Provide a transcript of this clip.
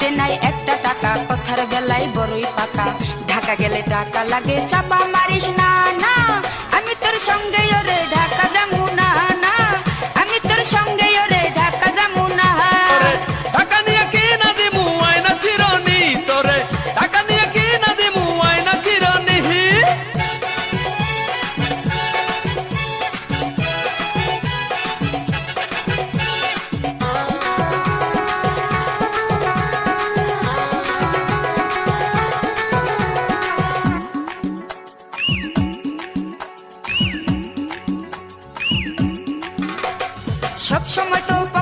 হাতে নাই একটা টাকা। কথার বেলায় বড়ই পাকা। ঢাকা গেলে টাকা লাগে, চাপা মারিস না না। আমি তোর সঙ্গে সব সময় তো